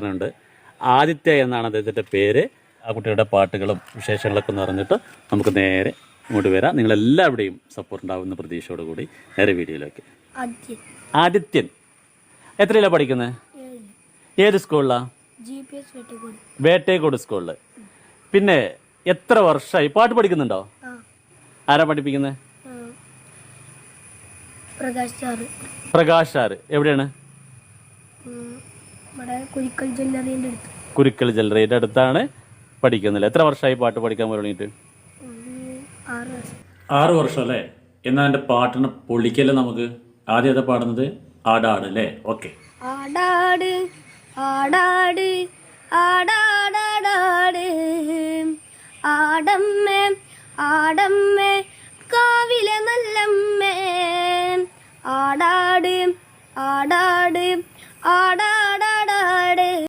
ചേട്ടനുണ്ട് ആദിത്യ എന്നാണ് അദ്ദേഹത്തിന്റെ പേര്. ആ കുട്ടിയുടെ പാട്ടുകളും വിശേഷങ്ങളൊക്കെ ഒന്ന് പറഞ്ഞിട്ട് നമുക്ക് നേരെ ഇങ്ങോട്ട് വരാം. നിങ്ങളെല്ലാവരുടെയും സപ്പോർട്ട് ഉണ്ടാവുന്ന പ്രതീക്ഷയോട് കൂടി നേരെ വീഡിയോയിലേക്ക്. ആദിത്യൻ. എത്രയിലാണ് പഠിക്കുന്നത് ഏത് സ്കൂളിലാണ് വെട്ടിക്കോട്. സ്കൂളിൽ പിന്നെ എത്ര വർഷമായി പാട്ട് പഠിക്കുന്നുണ്ടോ? ആരാ പഠിപ്പിക്കുന്നത് പ്രകാശ് സാറ്. എവിടെയാണ്? കുരുക്കൽ ജല്ലറിയുടെ അടുത്താണ് പഠിക്കുന്നില്ല എത്ര വർഷമായി പാട്ട് പഠിക്കാൻ തുടങ്ങിയിട്ട്? ആറ് വർഷം. അല്ലേ? എന്നാ എന്റെ പാട്ടിന് പൊളിക്കല്ലേ നമുക്ക്? ആദ്യത്തെ പാടുന്നത്? ആടാട് അല്ലേ? ഓക്കെ. ആടാട് ആടാട് ആടാടാടാട്. കാവിലെ നല്ലമ്മേ. ആടാട് ആടാട് ആടാട്.